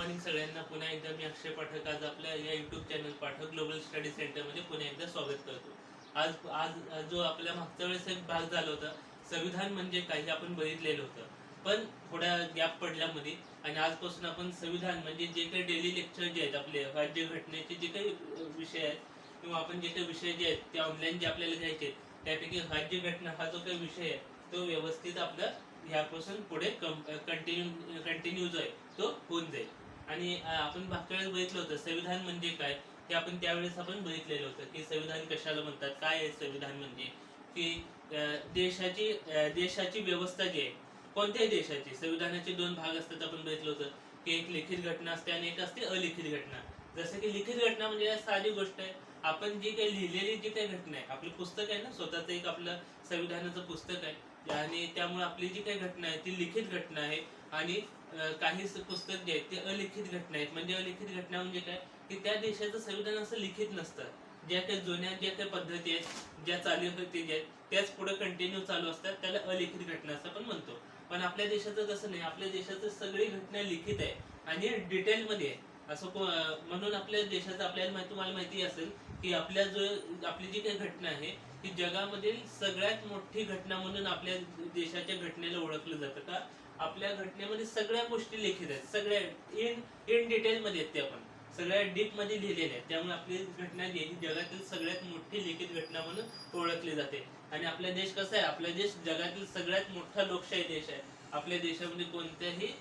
Morning सगळ्यांना पुन्हा एकदा मी अक्षय पाठक आज आपल्या या YouTube channel Pathak global study सेंटरमध्ये पुन्हा एकदा स्वागत करतो. आज आज जो आपल्या मागच्या वेळेस एक भाग झाला होता संविधान म्हणजे काही आपण बघितलेलं होतं. पण थोडा गॅप पडल्यामध्ये आणि आजपासून आपण संविधान म्हणजे जे काही डेली लेक्चर जे आहेत आपले राज्य घटनेचे जे काही विषय आहेत किंवा आपण जे काही विषय जे आहेत ते ऑनलाईन जे आपल्याला घ्यायचे आहेत, त्यापैकी राज्य घटना हा जो काही विषय आहे तो व्यवस्थित आपला ह्यापासून पुढे कंटिन्यू कंटिन्यू जो आहे तो होऊन जाईल. आणि आपण मागच्या वेळेस बघितलं होतं संविधान म्हणजे काय? हे आपण त्यावेळेस आपण बघितलेलं होतं की संविधान कशाला म्हणतात? काय आहे संविधान म्हणजे? की देशाची देशाची व्यवस्था जी आहे कोणत्याही देशाची संविधानाचे दोन भाग असतात आपण बघितलं होतं की एक लिखित घटना असते आणि एक असते अलिखित घटना. जसं की लिखित घटना म्हणजे साधी गोष्ट आहे आपण जी काही लिहिलेली जी काही घटना आहे आपलं पुस्तक आहे ना स्वतःचं एक आपलं संविधानाचं पुस्तक आहे. आणि त्यामुळे आपली जी काही घटना आहे ती लिखित घटना आहे. आणि काही पुस्तक जे आहेत ते अलिखित घटना आहेत. म्हणजे अलिखित घटना म्हणजे काय? की त्या देशाचं संविधान असं लिखित नसतं. ज्या काही जुन्या ज्या काही पद्धती आहेत ज्या चालू होती ज्या आहेत, त्याच पुढे कंटिन्यू चालू असतात. त्याला अलिखित घटना असं आपण म्हणतो. पण आपल्या देशाचं तसं नाही. आपल्या देशाचं सगळी घटना लिखित आहे. आणि डिटेलमध्ये आहे. असं म्हणून आपल्या देशाचं आपल्याला माहिती तुम्हाला माहिती असेल की आपल्या जो आपली जी काही घटना आहे ती जगामधील सगळ्यात मोठी घटना म्हणून आपल्या देशाच्या घटनेला ओळखलं जातं का? आपल्या घटनेमध्ये सगळ्या गोष्टी लिखित आहेत. सगळ्या इन इन डिटेलमध्ये आहेत ते आपण सगळ्या डीपमध्ये लिहिलेल्या आहेत. त्यामुळे आपली घटना जी आहे. ही जगातील सगळ्यात मोठी लिखित घटना म्हणून ओळखली जाते. आणि आपला देश कसा आहे? आपला देश जगातील सगळ्यात मोठा लोकशाही देश आहे. आपल्या देशामध्ये कोणत्याही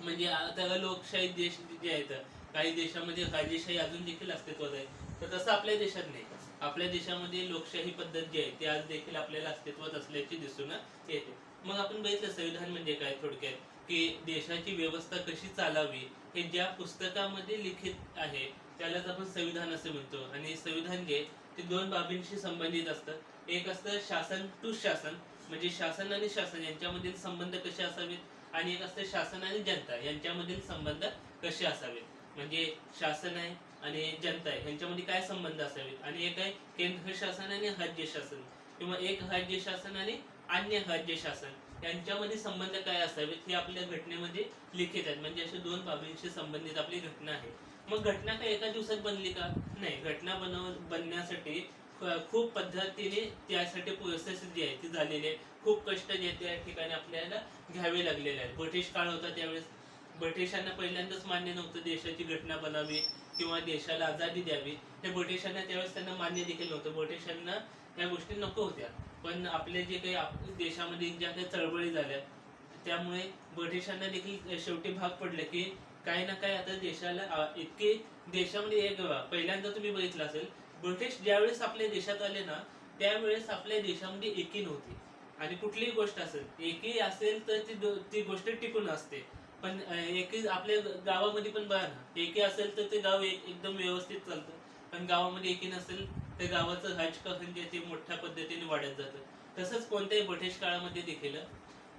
म्हणजे आता लोकशाही देश जे आहेत काही देशामध्ये कायदेशाही अजून देखील अस्तित्वात आहे. तर तसं आपल्या देशात नाही. आपल्या देशामध्ये लोकशाही पद्धत जी आहे ती आज देखील आपल्याला अस्तित्वात असल्याची दिसून येते. मग आपण बघितलं संविधान म्हणजे काय थोडक्यात? की देशाची व्यवस्था कशी चालावी? हे ज्या पुस्तकामध्ये लिखित आहे त्यालाच आपण संविधान असे म्हणतो. आणि संविधान जे आहे, ते दोन बाबींशी संबंधित असतं. एक असतं शासन टू शासन म्हणजे शासन आणि शासन यांच्यामधील संबंध कसे असावेत? आणि एक असतं शासन आणि जनता यांच्यामधील संबंध कसे असावेत? म्हणजे शासन आहे आणि जनता आहे. यांच्यामध्ये काय संबंध असावेत? आणि एक आहे केंद्र शासन आणि राज्य शासन. किंवा एक राज्य शासन आणि अन्य राज्य शासन. यांच्यामध्ये संबंध काय असावेत हे आपल्या घटनेमध्ये लिखित आहेत. म्हणजे अशा दोन बाबींशी संबंधित आपली घटना आहे. मग घटना काय एका दिवसात बनली का? नाही. घटना बनव बनण्यासाठी खूप पद्धतीने त्यासाठी प्रोसेस जी आहे ती झालेली आहे खूप कष्ट जे त्या ठिकाणी आपल्याला घ्यावे लागलेले आहेत. ब्रिटिश काळ होता त्यावेळेस. ब्रिटिशांना पहिल्यांदाच मान्य नव्हतं देशाची घटना बनावी किंवा देशाला आजादी द्यावी. हे ब्रिटिशांना त्यावेळेस त्यांना मान्य देखील नव्हतं. ब्रिटिशांना या गोष्टी नको होत्या. पण आपले जे काही देशामध्ये ज्या काही चळवळी झाल्या त्यामुळे ब्रिटिशांना देखील शेवटी भाग पडले की काही ना काही आता देशाला इतके देशामध्ये एक पहिल्यांदा तुम्ही बघितलं असेल ब्रिटिश ज्यावेळेस आपल्या देशात आले ना त्यावेळेस आपल्या देशामध्ये एकी नव्हती. आणि कुठलीही गोष्ट असेल एकी असेल तर ती ती गोष्ट टिकून असते. पण एकही आपल्या गावामध्ये पण बघा ना एकी असेल तर ते गाव एक- एकदम व्यवस्थित चालतं. पण गावामध्ये एकी नसेल तर गावाचं राजकारण जे ते मोठ्या पद्धतीने वाढत जातं. तसंच कोणत्याही ब्रिटिश काळामध्ये देखील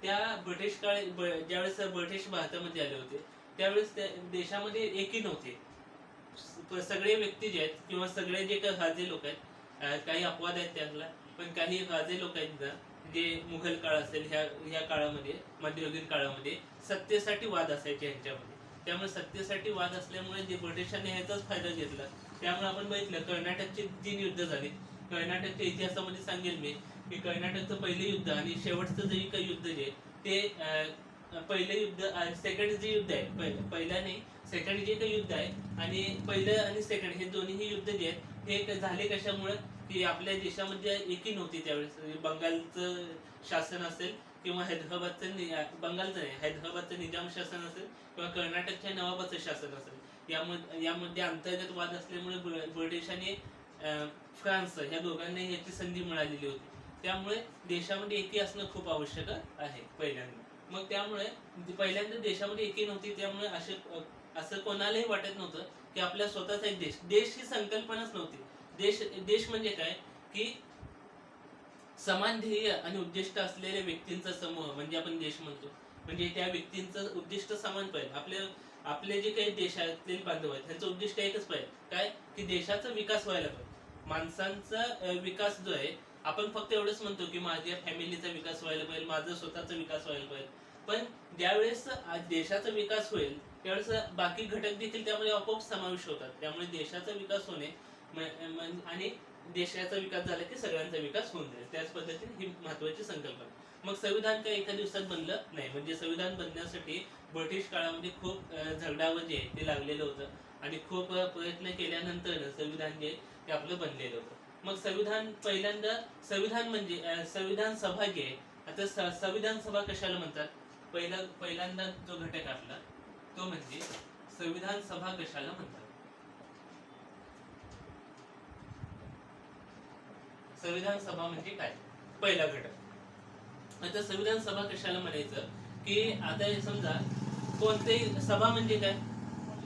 त्या ब्रिटिश काळ ज्यावेळेस ब्रिटिश भारतामध्ये आले होते त्यावेळेस त्या देशामध्ये एकी नव्हते. सगळे व्यक्ती जे आहेत किंवा सगळे जे काही राजे लोक आहेत काही अपवाद आहेत त्यातला पण काही राजे लोक आहेत ना जे मुघल काळ असेल ह्या ह्या काळामध्ये मध्ययुगीन काळामध्ये सत्तेसाठी वाद असायचे ह्यांच्यामध्ये. त्यामुळे सत्तेसाठी वाद असल्यामुळे जे ब्रिटिशांनी ह्याचाच फायदा घेतला. त्यामुळे आपण बघितलं कर्नाटकचे तीन युद्ध झाले. कर्नाटकच्या इतिहासामध्ये सांगेल मी की कर्नाटकचं पहिले युद्ध आणि शेवटचं जे काही युद्ध जे आहे, ते पहिले युद्ध सेकंड जे युद्ध आहे पहिलं पहिलं नाही सेकंड जे काही युद्ध आहे आणि पहिलं आणि सेकंड हे दोन्ही युद्ध जे आहेत हे झाले कशामुळे? ती आपल्या देशामध्ये एकी नव्हती त्यावेळेस. म्हणजे बंगालचं शासन असेल किंवा हैदराबादचं बंगालचं नाही हैदराबादचं निजाम शासन असेल किंवा कर्नाटकच्या नवाबाचं शासन असेल. यामध्ये यामध्ये अंतर्गत वाद असल्यामुळे ब्रिटिश आणि फ्रान्स या दोघांना याची संधी मिळालेली होती. त्यामुळे देशामध्ये एकी असणं खूप आवश्यक आहे पहिल्यांदा. मग त्यामुळे पहिल्यांदा देशामध्ये एकी नव्हती त्यामुळे असे असं कोणालाही वाटत नव्हतं की आपल्या स्वतःचा एक देश. देश ही संकल्पनाच नव्हती. देश देश म्हणजे काय? की समान ध्येय आणि उद्दिष्ट असलेल्या व्यक्तींचा समूह म्हणजे आपण देश म्हणतो. म्हणजे त्या व्यक्तींचं उद्दिष्ट समान पाहिजे. आपले आपले जे काही देशातील बांधव आहेत त्यांचं उद्दिष्ट एकच पाहिजे. काय? की देशाचा विकास व्हायला पाहिजे. माणसांचा विकास जो आहे आपण फक्त एवढंच म्हणतो की माझ्या फॅमिलीचा विकास व्हायला पाहिजे माझा स्वतःचा विकास व्हायला पाहिजे. पण ज्यावेळेस देशाचा विकास होईल त्यावेळेस बाकी घटक देखील त्यामध्ये आपोआप समावेश होतात. त्यामुळे देशाचा विकास होणे आणि देशाचा विकास झाला की सगळ्यांचा विकास होऊन जाईल. त्याच पद्धतीने ही महत्वाची संकल्पना. मग संविधान काय एका दिवसात बनलं? नाही. म्हणजे संविधान बनण्यासाठी ब्रिटिश काळामध्ये खूप झगडावर झगडावं जे आहे ते लागलेलं होतं. आणि खूप प्रयत्न केल्यानंतर संविधान जे ते आपलं बनलेलं होतं. मग संविधान पहिल्यांदा संविधान म्हणजे संविधान सभा जी आहे आता संविधान सभा कशाला म्हणतात? पहिला पहिल्यांदा जो घटक आपला तो म्हणजे संविधान सभा कशाला म्हणतात? संविधान सभा म्हणजे काय? पहिला घटक. आता संविधान सभा कशाला म्हणायचं? की आता समजा कोणतेही सभा म्हणजे काय?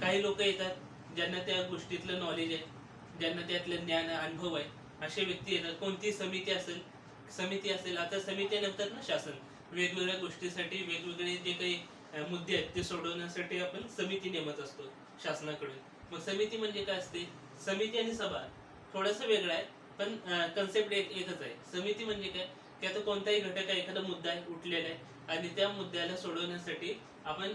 काही लोक येतात ज्यांना त्या गोष्टीतलं नॉलेज आहे ज्यांना त्यातलं ज्ञान अनुभव आहे असे व्यक्ती येतात. कोणती समिती असेल समिती असेल आता समिती नंतर ना शासन. वेगवेगळ्या गोष्टीसाठी वेगवेगळे जे काही मुद्दे आहेत ते सोडवण्यासाठी आपण समिती नेमत असतो शासनाकडून. मग समिती म्हणजे काय असते? समिती आणि सभा थोडस वेगळं आहे. पण कन्सेप्ट एक एकच आहे. समिती म्हणजे काय? त्यात कोणताही घटक आहे एखादा मुद्दा आहे उठलेला आहे. आणि त्या मुद्द्याला सोडवण्यासाठी आपण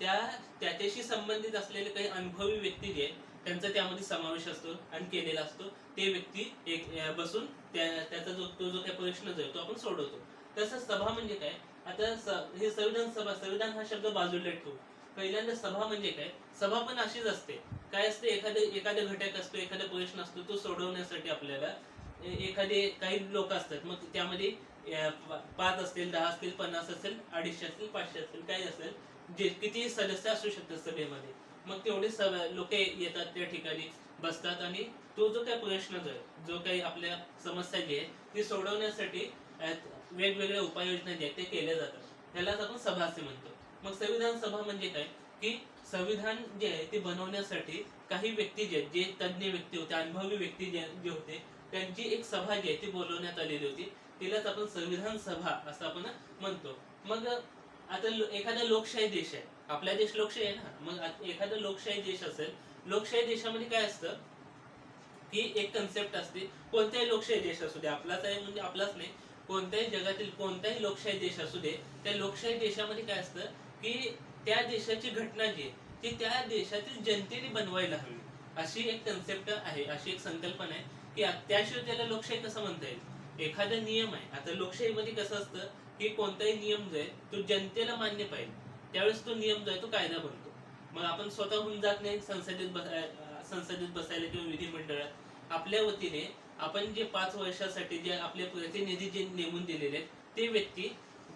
त्या त्याच्याशी संबंधित असलेले काही अनुभवी व्यक्ती जे त्यांचा त्यामध्ये समावेश असतो आणि केलेला असतो. ते व्यक्ती एक बसून त्या त्याचा जो तो जो काही प्रश्न जो आहे तो आपण सोडवतो. तसंच सभा म्हणजे काय? आता हे संविधान सभा संविधान हा शब्द बाजूला ठेवू. पहिल्यांदा सभा म्हणजे काय? सभा पण अशीच असते. काय असते एखादे एखादा घटक असतो एखादा प्रश्न असतो तो सोडवण्यासाठी आपल्याला एखादे काही लोक असतात मग त्यामध्ये पाच असतील दहा असतील पन्नास असेल अडीचशे असतील पाचशे असतील काही असेल जे किती सदस्य असू शकतात सभेमध्ये मग तेवढे लोक येतात त्या ठिकाणी बसतात आणि तो जो काही प्रश्न जो आहे जो काही आपल्या समस्या जी आहे ती सोडवण्यासाठी वेगवेगळ्या उपाययोजना ज्या आहेत ते केल्या जातात. त्यालाच आपण सभा असे म्हणतो. मग संविधान सभा म्हणजे काय? की संविधान जे आहे ते बनवण्यासाठी काही व्यक्ती जे आहेत, जे तज्ज्ञ व्यक्ती होते अनुभवी व्यक्ती जे जे होते त्यांची एक सभा जी आहे ती बोलवण्यात आलेली होती. तिलाच आपण संविधान सभा असं आपण म्हणतो. मग आता एखादा लोकशाही देश आहे. आपला देश लोकशाही आहे ना? मग एखादा लोकशाही देश असेल लोकशाही देशामध्ये काय असतं? की एक कन्सेप्ट असते कोणत्याही लोकशाही देश असू दे आपलाच आहे म्हणजे आपलाच नाही. कोणत्याही जगातील कोणताही लोकशाही देश असू दे त्या लोकशाही देशामध्ये काय असतं? की त्या देशाची घटना जी आहे ती त्या देशातील जनतेने बनवायला हवी. अशी एक कन्सेप्ट आहे अशी एक संकल्पना आहे की त्याशिवाय त्याला लोकशाही कसं म्हणता येईल? एखादा नियम आहे. आता लोकशाहीमध्ये कसं असतं की कोणताही नियम जो आहे तो जनतेला मान्य पाहिजे. त्यावेळेस तो नियम जो आहे तो कायदा बनतो. मग आपण स्वतःहून जात नाही संसदेत बसाय संसदेत बसायला किंवा विधिमंडळात. आपल्या वतीने आपण जे पाच वर्षासाठी जे आपले प्रतिनिधी जे नेमून दिलेले आहेत ते व्यक्ती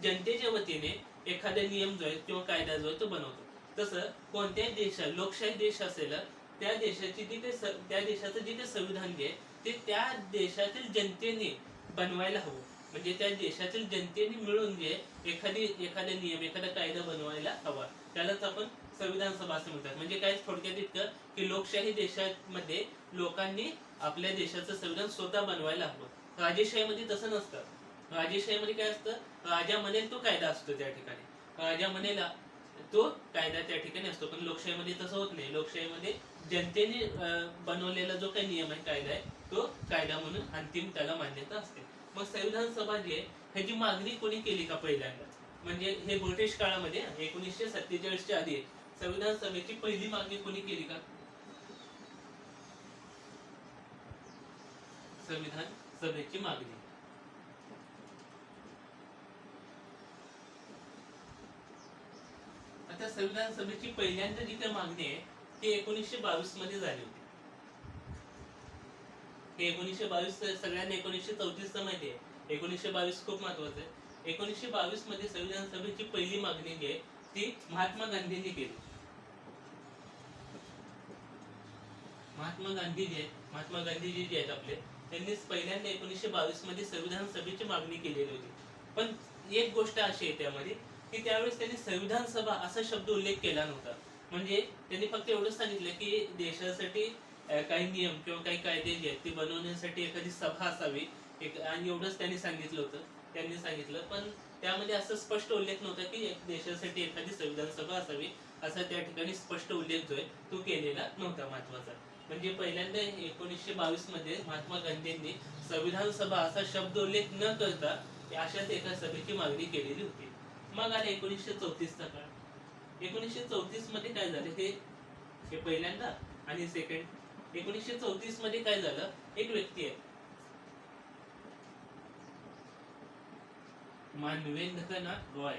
जनतेच्या वतीने एखादा नियम जो आहे किंवा कायदा जो आहे तो बनवतो. तसं कोणत्याही देशात लोकशाही देश असेल त्या देशाची जी त्या देशाचं जे संविधान घे आहे ते त्या देशातील जनतेने बनवायला हवं. म्हणजे त्या देशातील जनतेने मिळून जे एखादी एखादा नियम एखादा कायदा बनवायला हवा. त्यालाच आपण संविधान सभा असं म्हणतात. म्हणजे काय? थोडक्यात इतकं की लोकशाही देशामध्ये लोकांनी आपल्या देशाचं संविधान स्वतः बनवायला हवं. राजेशाहीमध्ये तसं नसतं. राजेशाहीमध्ये काय असतं? राजा म्हणेल तो कायदा असतो त्या ठिकाणी. राजा म्हणेला तो कायदा त्या ठिकाणी असतो. पण लोकशाहीमध्ये तसं होत नाही. लोकशाहीमध्ये जनतेने बनवलेला जो काही नियम आहे कायदा आहे तो कायदा म्हणून अंतिम त्याला मान्यता असते. मग संविधान सभा जी आहे ह्याची मागणी कोणी केली का पहिल्यांदा? म्हणजे हे ब्रिटिश काळामध्ये एकोणीसशे सत्तेचाळीसच्या आधी संविधान सभेची पहिली मागणी कोणी केली का? संविधान सभेची मागणी. आता संविधान सभेची पहिल्यांदा जी काही मागणी आहे ती एकोणीसशे बावीसमध्ये झाली होती. हे एकोणीसशे बावीस सगळ्यांना एकोणीसशे चौतीस माहिती आहे. एकोणीसशे बावीस खूप महत्वाचं आहे. एकोणीसशे बावीसमध्ये संविधान सभेची पहिली मागणी जी आहे ती महात्मा गांधींनी केली. महात्मा गांधी जे आहेत महात्मा गांधीजी जे आहेत आपले त्यांनीच पहिल्यांदा एकोणीसशे बावीसमध्ये संविधान सभेची मागणी केलेली होती. पण एक गोष्ट अशी आहे त्यामध्ये की त्यावेळेस त्यांनी संविधान सभा असा शब्द उल्लेख केला नव्हता. म्हणजे त्यांनी फक्त एवढंच सांगितलं की देशासाठी काही नियम किंवा काही कायदे जे आहेत ते बनवण्यासाठी एखादी सभा असावी. एक आणि एवढंच त्यांनी सांगितलं होतं. त्यांनी सांगितलं. पण त्यामध्ये असं स्पष्ट उल्लेख नव्हता की देशासाठी एखादी संविधान सभा असावी असा त्या ठिकाणी स्पष्ट उल्लेख जो आहे तो केलेला नव्हता महत्त्वाचा म्हणजे पहिल्यांदा एकोणीसशे बावीसमध्ये महात्मा गांधींनी संविधान सभा असा शब्द उल्लेख न करता अशाच एका सभेची मागणी केलेली होती. मग आले एकोणीसशे चौतीसचा काळ एकोणीसशे चौतीसमध्ये काय झालं? हे हे पहिल्यांदा आणि सेकंड एकोणीसशे चौतीसमध्ये काय झालं? एक व्यक्ती आहे. मानवेंद्रनाथ रॉय.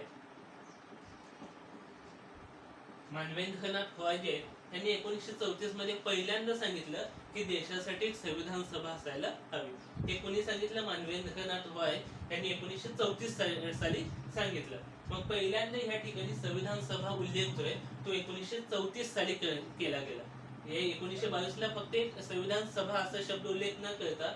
मानवेंद्रनाथ रॉय जे त्यांनी एकोणीसशे चौतीसमध्ये पहिल्यांदा सांगितलं की देशासाठी एक संविधान सभा असायला हवी. हे कोणी सांगितलं? मानवेंद्रनाथ रॉय. त्यांनी एकोणीसशे चौतीस साली सांगितलं. मग पहिल्यांदा ह्या ठिकाणी संविधान सभा उल्लेख जो आहे तो एकोणीसशे चौतीस साली केला गेला. हे एकोणीसशे बावीस ला फक्त एक संविधान सभा असा शब्द उल्लेख न करता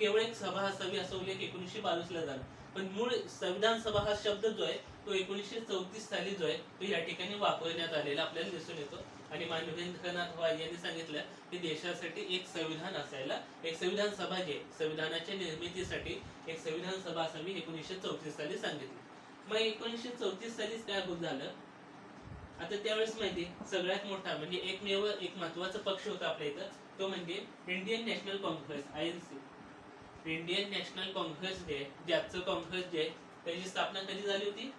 केवळ एक सभा असावी असा उल्लेख एकोणीसशे बावीस ला झाला. पण मूळ संविधान सभा हा शब्द जो आहे तो एकोणीसशे चौतीस साली जो आहे तो या ठिकाणी वापरण्यात आलेला आपल्याला दिसून येतो. आणि मानवेंद्रनाथ रॉय यांनी सांगितलं की देशासाठी एक संविधान असायला एक संविधान सभा जे संविधानाच्या निर्मितीसाठी एक संविधान सभा असावी एकोणीसशे चौतीस साली सांगितलं. मग एकोणीसशे चौतीस सालीच काय होत झालं? आता त्यावेळेस माहिती सगळ्यात मोठा म्हणजे एकमेव एक महत्त्वाचा पक्ष होता आपल्या इथं तो म्हणजे Indian National Conference I N C. Indian National Conference जे ज्याचं कॉन्फरन्स जे आहे, त्याची स्थापना कधी झाली होती?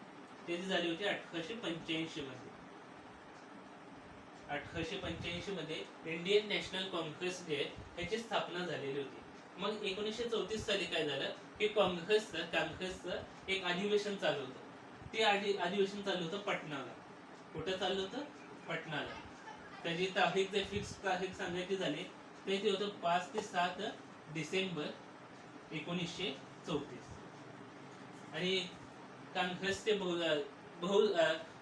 त्याची झाली होती अठराशे पंच्याऐंशी मध्ये. अठराशे पंच्याऐंशी मध्ये इंडियन नॅशनल काँग्रेस जे आहे त्याची स्थापना झालेली होती. मग एकोणीसशे चौतीस साली काय झालं? की काँग्रेसचं काँग्रेसचं एक अधिवेशन चालू होतं. ते अधिवेशन चालू होतं पटनाला. कुठं चाललं होतं? पटनाला. त्याची तारीख जर फिक्स तारीख सांगायची झाली तर ते होतं पाच ते सात डिसेंबर एकोणीसशे चौतीस. आणि काँग्रेसचे बहु बहु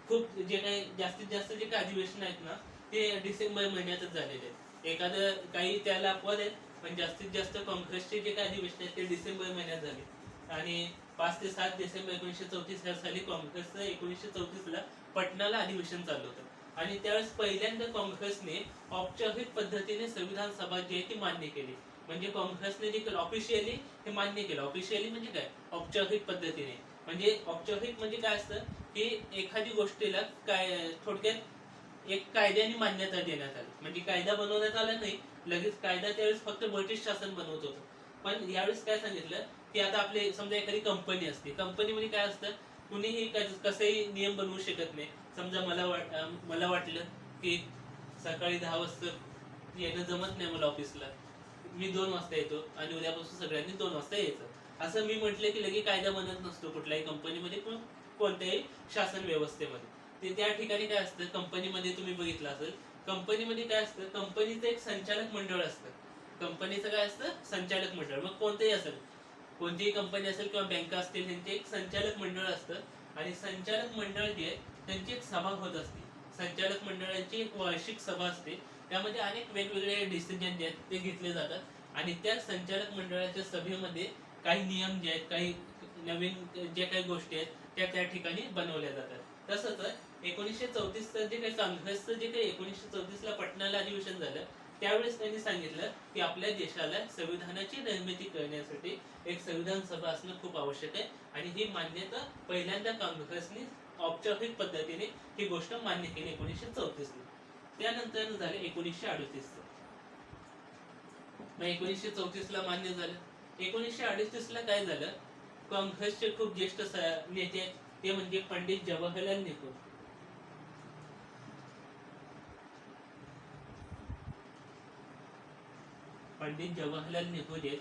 खूप जे काही जास्तीत जास्त जे काही अधिवेशन आहेत ना ते डिसेंबर महिन्यातच झालेले आहेत. एखादं काही त्याला अपवाद आहेत पण जास्तीत जास्त काँग्रेसचे जे काही अधिवेशन आहेत ते डिसेंबर महिन्यात झाले. आणि पाच ते सात डिसेंबर एकोणीसशे चौतीस या साली काँग्रेसचं एकोणीसशे चौतीसला पटणाला अधिवेशन चाललं होतं. आणि त्यावेळेस पहिल्यांदा काँग्रेसने औपचारिक पद्धतीने संविधान सभा जी आहे ती मान्य केली. म्हणजे काँग्रेसने देखील ऑफिशियली हे मान्य केलं. ऑफिशियली म्हणजे काय? औपचारिक पद्धतीने. म्हणजे औपचारिक म्हणजे काय असतं? की एखादी गोष्टीला काय थोडक्यात एक कायद्याने मान्यता देण्यात आली. म्हणजे कायदा बनवण्यात आला नाही लगेच कायदा त्यावेळेस फक्त ब्रिटिश शासन बनवत होतं. पण यावेळेस काय सांगितलं की आता आपले समजा एखादी कंपनी असते कंपनीमध्ये काय असतं कुणीही कसंही नियम बनवू शकत नाही. समजा मला वाट मला वाटलं की सकाळी दहा वाजता येणं जमत नाही मला ऑफिसला मी दोन वाजता येतो आणि उद्यापासून सगळ्यांनी दोन वाजता यायचं. असं मी म्हटलं की लगे कायदा बनत नसतो कुठल्याही कंपनीमध्ये पण कोणत्याही शासन व्यवस्थेमध्ये. ते त्या ठिकाणी काय असतं कंपनीमध्ये तुम्ही बघितलं असेल कंपनीमध्ये काय असतं कंपनीचं एक संचालक मंडळ असतं. कंपनीचं काय असतं संचालक मंडळ. मग कोणतंही असेल कोणतीही कंपनी असेल किंवा बँका असतील त्यांचे एक संचालक मंडळ असतं. आणि संचालक मंडळ जे आहे त्यांची एक सभा होत असते. संचालक मंडळाची एक वार्षिक सभा असते. त्यामध्ये अनेक वेगवेगळे डिसिजन जे आहेत ते घेतले जातात. आणि त्या संचालक मंडळाच्या सभेमध्ये काही नियम जे आहेत काही नवीन ज्या काही गोष्टी आहेत त्या त्या ठिकाणी बनवल्या जातात. तसंच एकोणीसशे चौतीसचं जे काही काँग्रेसचं जे काही एकोणीसशे चौतीसला पटनाला अधिवेशन झालं त्यावेळेस त्यांनी सांगितलं की आपल्या देशाला संविधानाची निर्मिती करण्यासाठी एक संविधान सभा असणं खूप आवश्यक आहे. आणि ही मान्यता पहिल्यांदा काँग्रेसने औपचारिक पद्धतीने ही गोष्ट मान्य केली एकोणीसशे चौतीसला त्यानंतर झालं एकोणीसशे अडतीस मग एकोणीसशे चौतीस ला मान्य झालं. एकोणीसशे अडतीस ला काय झालं? काँग्रेसचे खूप ज्येष्ठ नेते आहेत. ते म्हणजे पंडित जवाहरलाल नेहरू. पंडित जवाहरलाल नेहरू आहेत,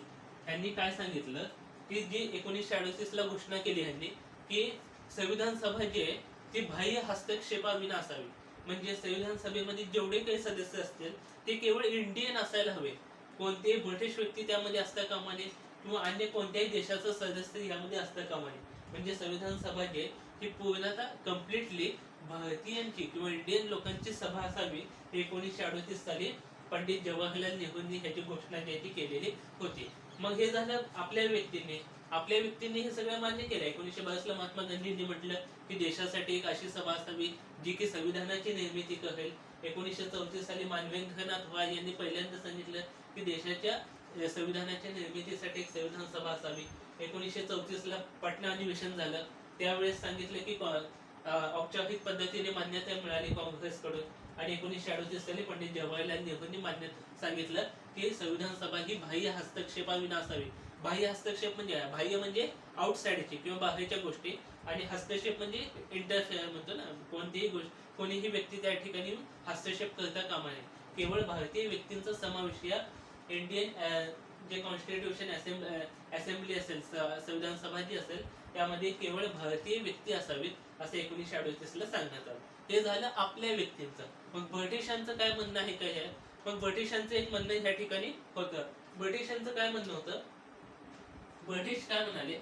त्यांनी काय सांगितलं की जी एकोणीसशे अडतीस ला घोषणा केली यांनी की संविधान सभा जी आहे ती बाह्य हस्तक्षेपाविना असावी. म्हणजे संविधान सभेमध्ये जेवढे काही सदस्य असतील ते केवळ इंडियन असायला हवे कोणतेही ब्रिटिश व्यक्ती त्यामध्ये असता कामा नये किंवा अन्य कोणत्याही देशाचं सदस्य यामध्ये असता कामा नये. म्हणजे संविधान सभा जी आहे ही पूर्णतः कम्प्लिटली भारतीयांची किंवा इंडियन लोकांची सभा असावी एकोणीसशे अडतीस साली पंडित जवाहरलाल नेहरूंनी ह्याची घोषणा जी ती केलेली होती. मग हे झालं आपल्या व्यक्तीने. आपल्या व्यक्तीने हे सगळं मान्य केलं. एकोणीसशे बावीस ला महात्मा गांधींनी म्हटलं की देशासाठी एक अशी सभा असावी जी की संविधानाची निर्मिती करेल. एकोणीसशे चौतीस साली मानवेंद्रनाथ वाय यांनी पहिल्यांदा सांगितलं की देशाच्या संविधानाच्या निर्मितीसाठी एक संविधान सभा असावी. एकोणीसशे चौतीस ला पटना अधिवेशन झालं. त्यावेळेस सांगितलं की औपचारिक पद्धतीने मान्यता मिळाली काँग्रेसकडून. आणि एकोणीसशे अडतीस साली पंडित जवाहरलाल नेहरूंनी मान्य सांगितलं की संविधान सभा ही बाह्य हस्तक्षेपाविना असावी. बाह्य हस्तक्षेप म्हणजे बाह्य म्हणजे आउटसाईडची किंवा बाहेरच्या गोष्टी आणि हस्तक्षेप म्हणजे इंटरफेअर म्हणतो ना कोणतीही गोष्ट कोणीही व्यक्ती त्या ठिकाणी हस्तक्षेप करता कामा नये. केवळ भारतीय व्यक्तींचा समावेश या इंडियन जे कॉन्स्टिट्यूशन असेंब्ली असेल संविधान सभा जी असेल त्यामध्ये केवळ भारतीय व्यक्ती असावीत असं एकोणीसशे अडोतीस ला सांगण्यात आलं. हे झालं आपल्या व्यक्तींचं. मग ब्रिटिशांचं काय म्हणणं आहे काय आहे मग ब्रिटिशांचं एक म्हणणं ह्या ठिकाणी होतं. ब्रिटिशांचं काय म्हणणं होतं? ब्रिटिश काय म्हणाले?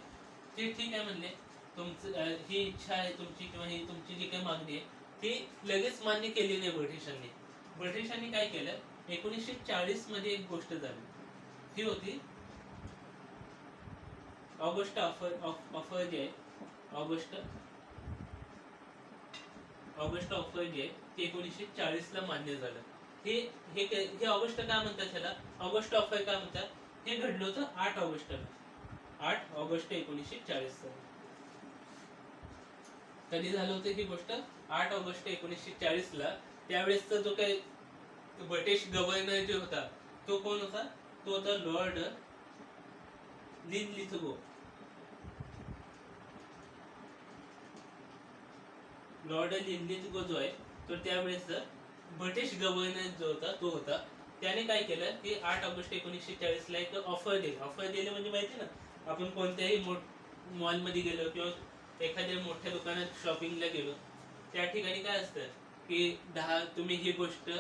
ते ठीक आहे म्हणले. तुमचं ही इच्छा आहे तुमची किंवा ही तुमची जी काही मागणी आहे ती लगेच मान्य केली नाही ब्रिटिशांनी. ब्रिटिशांनी काय केलं? एकोणीसशे चाळीसमध्ये एक गोष्ट झाली. ती होती ऑगस्ट ऑफर ऑफर जे आहे ऑगस्ट ऑगस्ट ऑफर जे ते एकोणीसशे चाळीस ला मान्य झालं. हे हे हे ऑगस्ट काय म्हणतात त्याला ऑगस्ट ऑफर काय म्हणतात? हे घडलं होतं आठ ऑगस्टला आठ ऑगस्ट एकोणीसशे चाळीस कधी झालं होतं ही गोष्ट? आठ ऑगस्ट एकोणीसशे चाळीस ला त्यावेळेसचा जो काही ब्रिटिश गव्हर्नर जे होता तो कोण होता? तो होता Lord Linlithgow lord Lin जो आहे तो त्यावेळेस ब्रिटिश गव्हर्नर जो होता तो होता. त्याने काय केलं की आठ ऑगस्ट एकोणीसशे चाळीस ला एक ऑफर दिली. ऑफर दिली म्हणजे माहिती ना आपण कोणत्याही मॉलमध्ये गेलो किंवा एखाद्या मोठ्या दुकानात शॉपिंगला गेलो त्या ठिकाणी काय असतं की दहा तुम्ही ही गोष्ट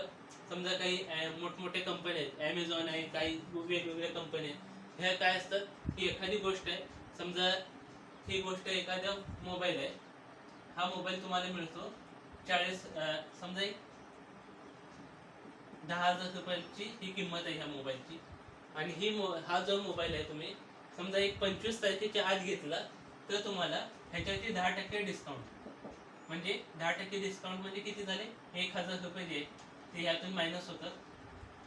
समजा काही मोठमोठ्या कंपन्या आहेत ॲमेझॉन आहे काही वेगवेगळ्या कंपन्या आहेत ह्या काय असतात की एखादी गोष्ट आहे समजा ही गोष्ट एखाद्या मोबाईल आहे हा मोबाईल तुम्हाला मिळतो. चाळीस समजा एक दहा हजार रुपयाची ही किंमत आहे ह्या मोबाईलची. आणि ही मो हा जो मोबाईल आहे तुम्ही समजा एक पंचवीस तारखेच्या आत घेतला तर तुम्हाला ह्याच्यावरती दहा टक्के डिस्काउंट म्हणजे दहा टक्के डिस्काउंट म्हणजे किती झाले? एक हजार रुपये जे आहे, ते ह्यातून मायनस होतं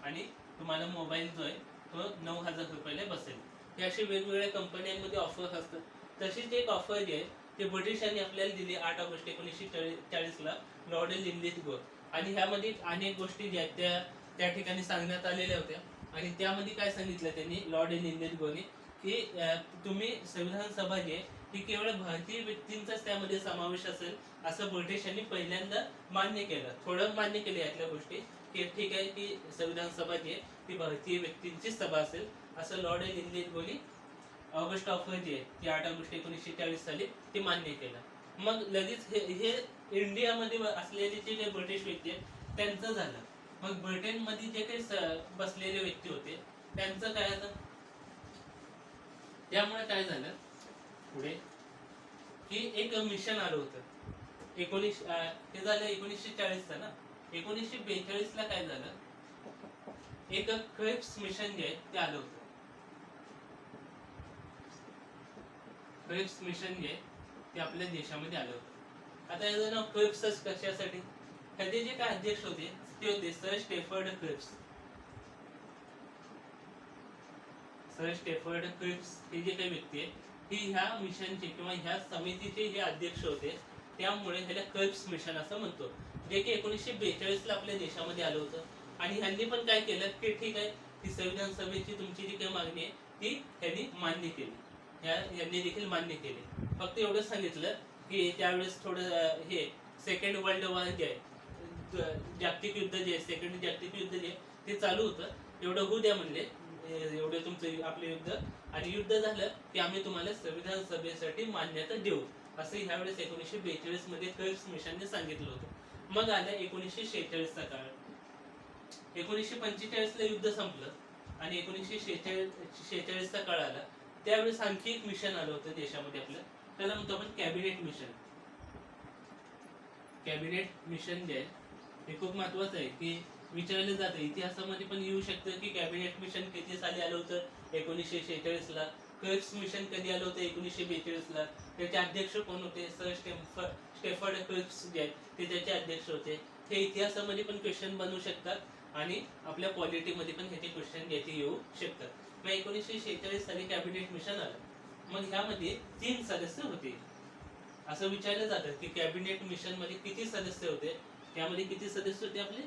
आणि तुम्हाला मोबाईल जो आहे तो नऊ हजार रुपयाला बसेल. हे असे वेगवेगळ्या कंपन्यांमध्ये ऑफर असतात. तशीच एक ऑफर जी आहे ते ब्रिटिशांनी आपल्याला दिली आठ ऑगस्ट एकोणीसशे चाळीस चाळीसला लॉर्ड इंग्लिश गो आणि ह्यामध्ये अनेक गोष्टी ज्या त्या त्या ठिकाणी सांगण्यात आलेल्या होत्या. आणि त्यामध्ये काय सांगितलं त्यांनी लॉर्ड लिंलिथ गोने की तुम्ही संविधान सभा जी आहे ही केवळ भारतीय व्यक्तींचाच त्यामध्ये समावेश असेल असं ब्रिटिशांनी पहिल्यांदा मान्य केलं. थोडं मान्य केलं यातल्या गोष्टी की ठीक आहे की संविधान सभा जी आहे ती भारतीय व्यक्तींचीच सभा असेल असं लॉर्ड लिंलिथ गोनी ऑगस्ट ऑफर जी आहे म्हणजे ती आठ ऑगस्ट एकोणीसशे चाळीस साली ते मान्य केलं. मग लगेच हे हे इंडियामध्ये असलेले जे काही ब्रिटिश व्यक्ती आहेत त्यांचं झालं. मग ब्रिटनमध्ये जे काही बसलेले व्यक्ती होते त्यांचं काय झालं? त्यामुळे काय झालं? पुढे की एक मिशन आलं होतं. एकोणीस हे झालं एकोणीसशे चाळीसचं ना? एकोणीसशे बेचाळीस ला काय झालं? एक क्रेप्स मिशन जे आहे ते आलं होतं. फ्रेप्स मिशन जे ते आपल्या देशामध्ये आलं होतं. आता याचं नाव क्रिप्सच कशासाठी? ह्याचे जे काय अध्यक्ष होते ते होते sir Stafford Cripps sir Stafford Cripps हे जे काही व्यक्ती आहे ही ह्या मिशनचे किंवा ह्या समितीचे जे अध्यक्ष होते त्यामुळे ह्याला क्रिप्स मिशन असं म्हणतो. जे की एकोणीसशे बेचाळीस ला आपल्या देशामध्ये आलं होतं. आणि ह्यांनी पण काय केलं की ठीक आहे ती संविधान सभेची तुमची जी काही मागणी आहे ती ह्यांनी मान्य केली. यांनी देखील मान्य केले. फक्त एवढंच सांगितलं की त्यावेळेस थोडं हे सेकंड वर्ल्ड वॉर जे आहे जागतिक युद्ध जे आहे सेकंड जागतिक युद्ध जे आहे ते चालू होतं. एवढं होऊ द्या म्हणले. एवढं तुमचं आपलं युद्ध. आणि युद्ध झालं की आम्ही तुम्हाला संविधान सभेसाठी मान्यता देऊ. असं ह्यावेळेस एकोणीसशे बेचाळीसमध्ये कर्स मिशनने सांगितलं होतं. मग आलं एकोणीसशे शेहेचाळीसचा काळ. एकोणीसशे पंचेचाळीसला युद्ध संपलं. आणि एकोणीसशे शेहेचाळीस शेहेचाळीसचा काळ आला. त्यावेळेस आणखी एक मिशन आलं होतं देशामध्ये आपलं. त्याला म्हणतो आपण कॅबिनेट मिशन कॅबिनेट मिशन जे आहे हे खूप महत्वाचं आहे की विचारलं जातं. इतिहासामध्ये पण येऊ शकतं की कॅबिनेट मिशन किती साली आलं होतं? एकोणीसशे शेहेचाळीसला ला. मिशन कधी आलं होतं? एकोणीसशे बेचाळीस ला. त्याचे अध्यक्ष कोण होते? सर स्टेफ स्टेफर्ड क्रिप्स जे आहेत ते त्याचे अध्यक्ष होते. हे इतिहासामध्ये पण क्वेश्चन बनवू शकतात आणि आपल्या पॉलिटीमध्ये पण ह्याचे क्वेश्चन याचे येऊ शकतात. मग एकोणीसशे शेहेचाळीस साली कॅबिनेट मिशन आलं. मग ह्यामध्ये तीन सदस्य होते. असं विचारलं जातं की कॅबिनेट मिशनमध्ये किती सदस्य होते? त्यामध्ये किती सदस्य होते आपले?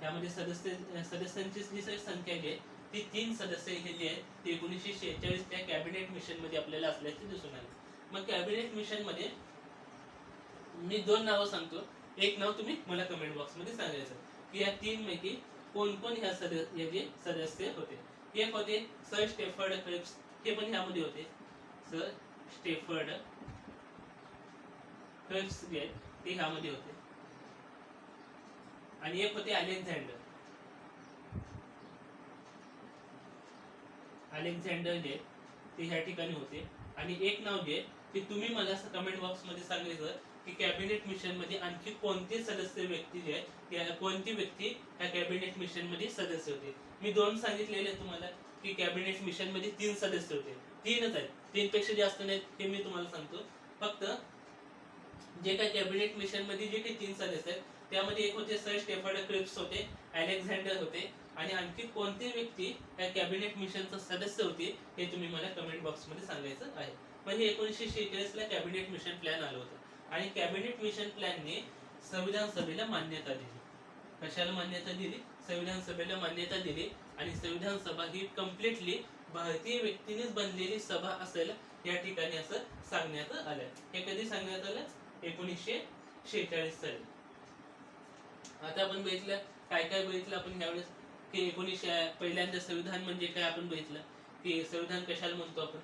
त्यामध्ये सदस्य सदस्यांची जी संख्या जी आहे ती तीन सदस्य हे जे आहेत ते एकोणीसशे शेहेचाळीस त्या कॅबिनेट मिशनमध्ये आपल्याला असल्याचे दिसून आले. मग कॅबिनेट मिशनमध्ये मी दोन नावं सांगतो. एक नाव तुम्ही मला कमेंट बॉक्समध्ये सांगायचं की या तीन पैकी कोण कोण ह्या सदस्य सदस्य होते? एक होते सर स्टेफर्ड क्रिप्स. हे पण ह्यामध्ये होते. सर स्टेफर्ड क्रिप्स जे ते ह्यामध्ये होते. आणि एक होते अलेक्झांडर. अलेक्झांडर जे ते ह्या ठिकाणी होते. आणि एक नाव जे ते तुम्ही मला कमेंट बॉक्समध्ये सांगायचं की कॅबिनेट मिशनमध्ये आणखी कोणते सदस्य व्यक्ती जे आहेत कोणती व्यक्ती ह्या कॅबिनेट मिशनमध्ये सदस्य होते? मी दोन सांगितलेले तुम्हाला की कॅबिनेट मिशनमध्ये तीन सदस्य होते. तीनच आहेत. तीन पेक्षा जास्त नाहीत हे मी तुम्हाला सांगतो. फक्त जे काही कॅबिनेट मिशनमध्ये जे काही तीन सदस्य आहेत त्यामध्ये एक होते सर स्टेफर्ड क्रिप्स होते अलेक्झांडर होते आणि आणखी कोणती व्यक्ती या कॅबिनेट मिशनचा सदस्य होती हे तुम्ही मला कमेंट बॉक्समध्ये सांगायचं आहे. म्हणजे एकोणीसशे शेहेचाळीस ला कॅबिनेट मिशन प्लॅन आलं होतं. आणि कॅबिनेट मिशन प्लॅनने संविधान सभेला मान्यता दिली. कशाला मान्यता दिली? संविधान सभेला मान्यता दिली आणि संविधान सभा ही कम्प्लिटली भारतीय व्यक्तीनेच बनलेली सभा असेल या ठिकाणी असं सांगण्यात आलं हे कधी सांगण्यात आलं? एकोणीसशे शेहेचाळीस साली. आता आपण बघितलं काय काय बघितलं आपण यावेळेस की एकोणीसशे पहिल्यांदा संविधान म्हणजे काय आपण बघितलं? की संविधान कशाला म्हणतो आपण?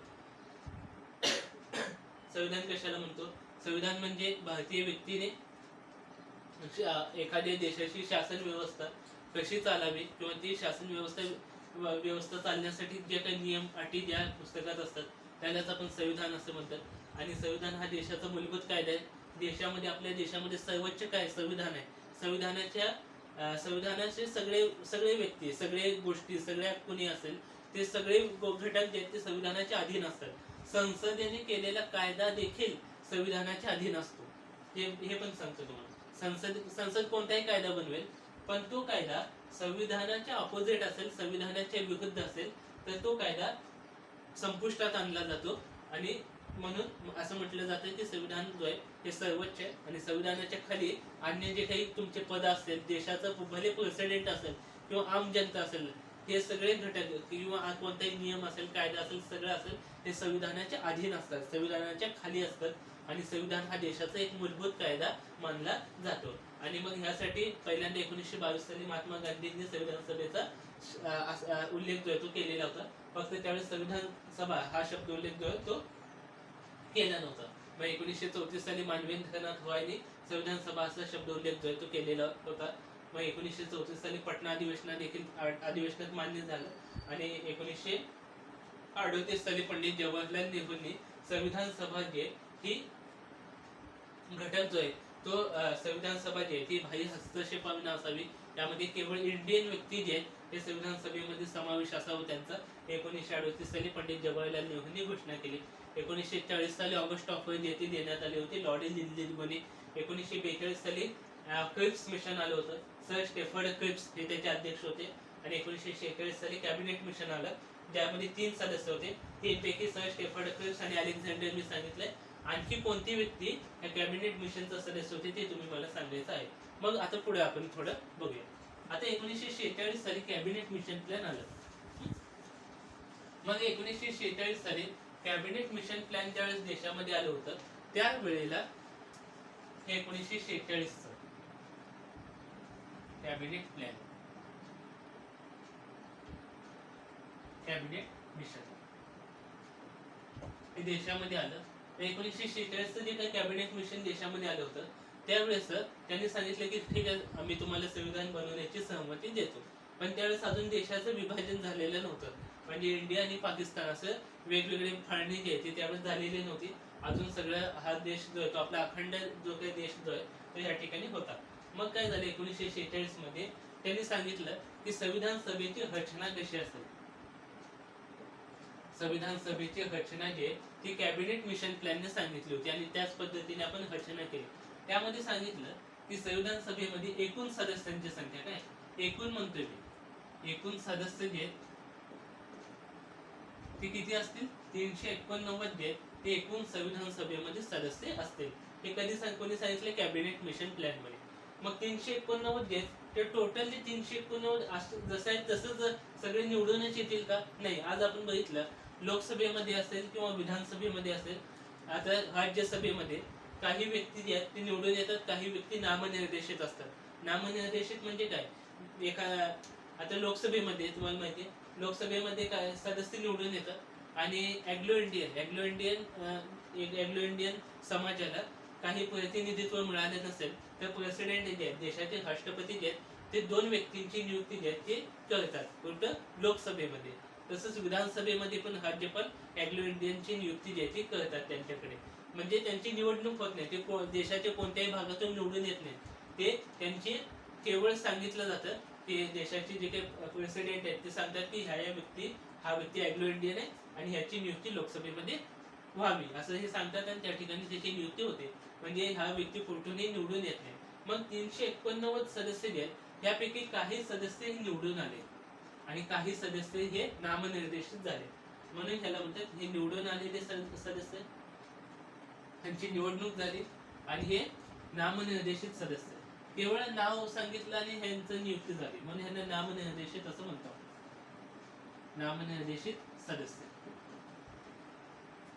संविधान कशाला म्हणतो? संविधान म्हणजे भारतीय व्यक्तीने एखाद्या देशाची शासन व्यवस्था कशी चालावी किंवा ती शासन व्यवस्था व्यवस्था चालण्यासाठी जे काही नियम अटी ज्या पुस्तकात असतात त्यालाच आपण संविधान असं म्हणतात. आणि संविधान हा देशाचा मूलभूत कायदा आहे. देशामध्ये आपल्या देशामध्ये सर्वोच्च काय? संविधान आहे. संविधानाच्या संविधानाचे सगळे सगळे व्यक्ती सगळे गोष्टी सगळ्या कुणी असेल ते सगळे घटक जे आहेत ते संविधानाच्या अधीन असतात. संसदेने केलेला कायदा देखील संविधानाच्या अधीन असतो. हे हे पण सांगतो तुम्हाला. संसद संसद कोणताही कायदा बनवेल पण तो कायदा संविधानाच्या अपोजिट असेल संविधानाच्या विरुद्ध असेल तर तो कायदा संपुष्टात आणला जातो. आणि म्हणून असं म्हटलं जातं की संविधान जो आहे हे सर्वोच्च आहे. आणि संविधानाच्या खाली अन्य जे काही तुमचे पद असतील देशाचं भले प्रेसिडेंट असेल किंवा आम जनता असेल हे सगळे घटक किंवा कोणताही नियम असेल कायदा असेल सगळं असेल हे संविधानाच्या अधीन असतात. संविधानाच्या खाली असतात. आणि संविधान हा देशाचा एक मूलभूत कायदा मानला जातो. आणि मग ह्यासाठी पहिल्यांदा एकोणीसशे बावीस साली महात्मा गांधींनी संविधान सभेचा उल्लेख जो आहे तो केलेला होता. फक्त त्यावेळेस संविधान सभा हा शब्द उल्लेख जो आहे तो केला नव्हता. मग एकोणीसशे चौतीस साली मानवेंद्रनाथ रॉयने संविधान सभा असा शब्द उल्लेख जो आहे तो केलेला होता. मग एकोणीसशे चौतीस साली पटना अधिवेशनात देखील अधिवेशनात मान्य झालं. आणि एकोणीसशे अडतीस साली पंडित जवाहरलाल नेहरूंनी संविधान सभा जी ही घटक जो आहे तो संविधान सभा जी आहे ती भाई हस्तक्षेपाविना असावी. त्यामध्ये केवळ इंडियन व्यक्ती जे आहेत ते संविधान सभेमध्ये समावेश असावा त्यांचा. एकोणीसशे अडोतीस साली पंडित जवाहरलाल नेहरूंनी घोषणा केली. एकोणीसशे चाळीस साली ऑगस्ट ऑफर येथे देण्यात आली होती लॉर्ड लिलिबोने एकोणीसशे बेचाळीस साली क्रिप्स मिशन आलं होतं. सर स्टेफर्ड क्रिप्स हे त्याचे अध्यक्ष होते. आणि एकोणीसशे शेहेचाळीस साली कॅबिनेट मिशन आलं ज्यामध्ये तीन सदस्य होते. तीनपैकी सर स्टेफर्ड क्रिप्स आणि अलेक्झांडर मी सांगितलंय. आणखी कोणती व्यक्ती या कॅबिनेट मिशनचा सदस्य होते ते तुम्ही मला सांगायचं आहे. मग आता पुढे आपण थोडं बघूया. आता एकोणीसशे शेहेचाळीस साली कॅबिनेट मिशन प्लॅन आलं. मग एकोणीसशे शेहेचाळीस साली कॅबिनेट मिशन प्लॅन ज्यावेळेस देशामध्ये आलं होतं त्यावेळेला हे एकोणीसशे शेहेचाळीस कॅबिनेट प्लॅन कॅबिनेट मिशन हे देशामध्ये आलं. एकोणीसशे शेहेचाळीसचं जे काही कॅबिनेट मिशन देशामध्ये आलं होतं त्यावेळेस त्यांनी सांगितलं की ठीक आहे आम्ही तुम्हाला संविधान बनवण्याची सहमती देतो. पण त्यावेळेस अजून देशाचं विभाजन झालेलं नव्हतं. म्हणजे इंडिया आणि पाकिस्तान असं वेगवेगळे फाळणी जी आहे ती त्यावेळेस झालेली नव्हती. अजून सगळं हा देश जो आहे तो आपला अखंड जो काही देश जो आहे तो या ठिकाणी होता. मग काय झालं एकोणीसशे शेहेचाळीसमध्ये त्यांनी सांगितलं की संविधान सभेची रचना कशी असेल? संविधान सभेची रचना जी आहे ती कॅबिनेट मिशन प्लॅनने सांगितली होती आणि त्याच पद्धतीने आपण रचना केली. त्यामध्ये सांगितलं की संविधान सभेमध्ये एकूण सदस्यांची संख्या काय एकूण म्हणतोय मी एकूण सदस्य जे आहेत ते किती असतील? तीनशे एकोणनव्वद जे ते एकूण संविधान सभेमध्ये सदस्य असतील. हे कधी सांग कोणी सांगितले? कॅबिनेट मिशन प्लॅनमध्ये. मग तीनशे एकोणनव्वद जे ते टोटल जे तीनशे एकोणनव्वद जसं आहे तसंच सगळे निवडूनच येतील का? नाही. आज आपण बघितलं लोकसभेमध्ये असेल किंवा विधानसभेमध्ये असेल आता राज्यसभेमध्ये काही व्यक्ती जे आहेत ते निवडून येतात काही व्यक्ती नामनिर्देशित असतात. नामनिर्देशित म्हणजे काय? एका आता लोकसभेमध्ये तुम्हाला माहिती आहे लोकसभेमध्ये काय सदस्य निवडून येतात आणि Anglo Indian Anglo Indian Anglo Indian समाजाला काही प्रतिनिधित्व मिळाले नसेल तर प्रेसिडेंट जे आहेत देशाचे राष्ट्रपती जे आहेत ते दोन व्यक्तींची नियुक्ती जी आहे ते करतात. कुठं? लोकसभेमध्ये. तसंच विधानसभेमध्ये पण राज्यपाल अँग्लो इंडियनची नियुक्ती द्यायची करतात त्यांच्याकडे. म्हणजे त्यांची निवडणूक होत नाही. ते को- देशाच्या कोणत्याही भागातून निवडून येत नाही. ते त्यांची केवळ सांगितलं जातं ते देशाचे जे काही प्रेसिडेंट आहेत ते सांगतात की ह्या या व्यक्ती हा व्यक्ती अँग्लो इंडियन आहे आणि ह्याची नियुक्ती लोकसभेमध्ये व्हावी. असं हे सांगतात आणि त्या ठिकाणी त्याची नियुक्ती होते. म्हणजे हा व्यक्ती कुठूनही निवडून येत नाही. मग तीनशे एकोणनव्वद सदस्य जे आहेत यापैकी काही सदस्य निवडून आले. आणि काही सदस्य हे नामनिर्देशित झाले. म्हणून ह्याला म्हणतात हे निवडून आलेले सदस्य. त्यांची निवडणूक झाली आणि हे नामनिर्देशित सदस्य. केवळ नाव सांगितलं आणि ह्यांचं नियुक्ती झाली. म्हणून ह्यांना नामनिर्देशित असं म्हणतात. नामनिर्देशित सदस्य.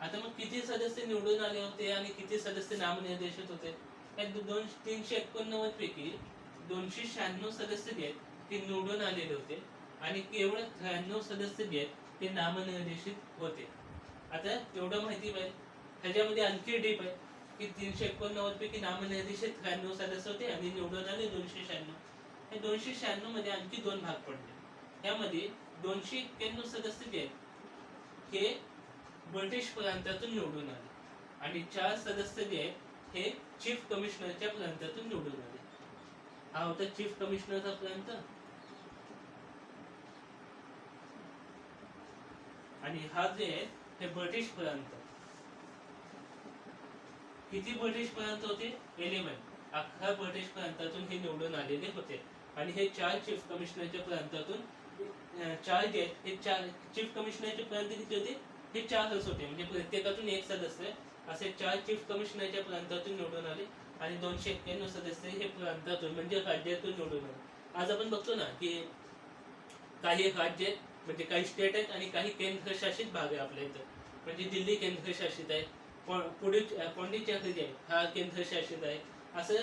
आता मग किती सदस्य निवडून आले होते आणि किती सदस्य नामनिर्देशित होते? दोन तीनशे एकोणनव्वद पैकी दोनशे शहाण्णव सदस्य जे आहेत ते निवडून आलेले होते. आणि केवळ त्र्याण्णव सदस्य जे आहेत ते नामनिर्देशित होते. आता एवढं माहिती पाहिजे ह्याच्यामध्ये आणखी डीप आहे की तीनशे एकोणनव्वद पैकी नामनिर्देशित त्र्याण्णव सदस्य होते आणि निवडून आले दोनशे शहाण्णव. हे दोनशे शहाण्णवमध्ये आणखी दोन भाग पडले. यामध्ये दोनशे एक्क्याण्णव सदस्य जे आहेत हे ब्रिटिश प्रांतातून निवडून आले. आणि चार सदस्य जे आहेत हे चीफ कमिशनरच्या प्रांतातून निवडून आले. हा होता चीफ कमिशनरचा प्रांत. आणि हा जे आहे हे ब्रिटिश प्रांत किती ब्रिटिश प्रांत होते? एलिमेंट अकरा ब्रिटिश प्रांतातून हे निवडून आलेले होते. आणि हे चार चीफ कमिशनरच्या प्रांतातून चार जे हे चार चीफ कमिशनरच्या प्रांत किती होते? हे चारच होते. म्हणजे प्रत्येकातून एक सदस्य असे चार चीफ कमिशनरच्या प्रांतातून निवडून आले. आणि दोनशे एक्क्याण्णव सदस्य हे प्रांतातून म्हणजे राज्यातून निवडून आले. आज आपण बघतो ना की काही राज्य आहेत, म्हणजे काही स्टेट आहेत आणि काही केंद्रशासित भाग आहे आपल्या इथं. म्हणजे दिल्ली केंद्रशासित आहे पुढे पॉंडिचेरी आहे हा केंद्रशासित आहे. असं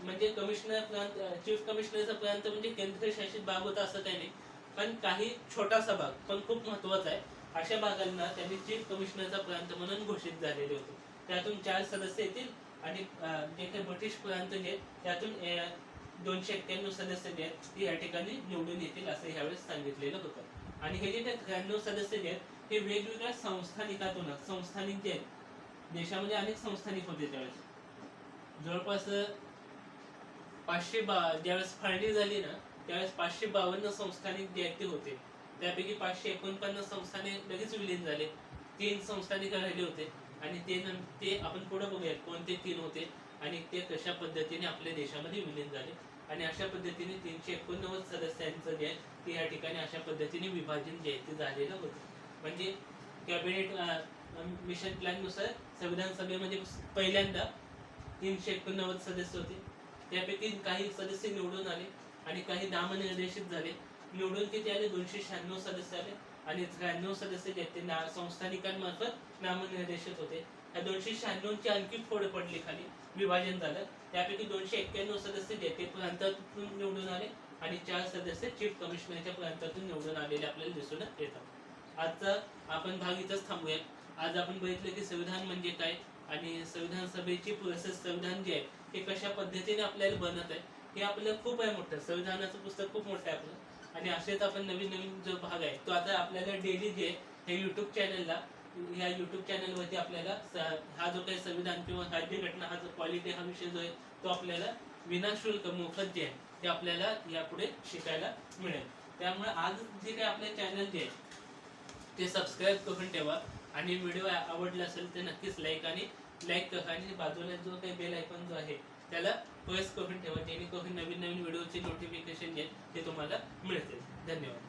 म्हणजे कमिशनर प्रांत चीफ कमिशनरचा प्रांत म्हणजे केंद्रशासित भाग होता असं काही नाही. पण काही छोटासा भाग पण खूप महत्त्वाचा आहे. अशा भागांना त्यांनी चीफ कमिशनरचा प्रांत म्हणून घोषित झालेले होते. त्यातून चार सदस्य येतील आणि जे काही ब्रिटिश प्रांत जे आहेत, त्यातून दोनशे एक्क्याण्णव सदस्य जे आहेत ती या ठिकाणी निवडून येतील असं ह्यावेळेस सांगितलेलं होतं. आणि हे जे त्र्याण्णव सदस्य जे आहेत हे वेगवेगळ्या संस्थानिकातून संस्थानिक जे आहेत. देशामध्ये अनेक संस्थानिक होते त्यावेळेस. जवळपास पाचशे बा ज्यावेळेस फाळणी झाली ना त्यावेळेस पाचशे बावन्न संस्थानिक जे आहेत ते होते. त्यापैकी पाचशे एकोणपन्नास संस्थाने लगेच विलीन झाले. तीन संस्थानिक राहिले होते. आणि ते ते आपण पुढे बघूयात कोणते तीन होते आणि ते कशा पद्धतीने आपल्या देशामध्ये विलीन झाले. आणि अशा पद्धतीने तीनशे एकोणनव्वद सदस्यांचं जे आहे ते या ठिकाणी अशा पद्धतीने विभाजन जे आहे ते झालेलं होतं. म्हणजे कॅबिनेट मिशन प्लॅननुसार संविधान सभेमध्ये पहिल्यांदा तीनशे एकोणनव्वद सदस्य होते. त्यापैकी काही सदस्य निवडून आले आणि काही नामनिर्देशित झाले. निवडून किती आले? दोनशे शहाण्णव सदस्य आले. आणि त्र्याण्णव सदस्य जे आहेत ते ना संस्थानिकांमार्फत नामनिर्देशित होते. या दोनशे शहाण्णवची आणखी फोड पडली खाली. विभाजन झालं. त्यापैकी दोनशे एक्क्याण्णव सदस्य जे ते प्रांतातून निवडून आले आणि चार सदस्य चीफ कमिशनरच्या प्रांतातून निवडून आलेले आपल्याला दिसून येतात. आजचा आपण भाग इथंच थांबूया आज आपण बघितलं की संविधान म्हणजे काय आणि संविधान सभेची प्रोसेस संविधान जे आहे ते कशा पद्धतीने आपल्याला बनत आहे हे आपलं खूप आहे मोठं. संविधानाचं पुस्तक खूप मोठं आहे आपलं. आणि असेच आपण नवीन नवीन जो भाग आहे तो आता आपल्याला डेली जे आहे, हे युट्यूब चॅनलला या युट्यूब चॅनलवरती आपल्याला हा जो काही संविधान किंवा राज्यघटना हा जो क्वालिटी हा विषय जो आहे तो आपल्याला विनाशुल्क मोफत जे आहे ते आपल्याला यापुढे शिकायला मिळेल. त्यामुळे आज जे काही आपले चॅनल जे आहे ते सबस्क्राईब करून ठेवा. आणि व्हिडिओ आवडला असेल तर नक्कीच लाईक आणि लाईक करा. आणि बाजूला जो काही बेल आयकॉन जो आहे त्याला प्रेस करून ठेवा. जेणेकरून नवीन नवीन व्हिडिओचे नोटिफिकेशन जे ते तुम्हाला मिळतील. धन्यवाद.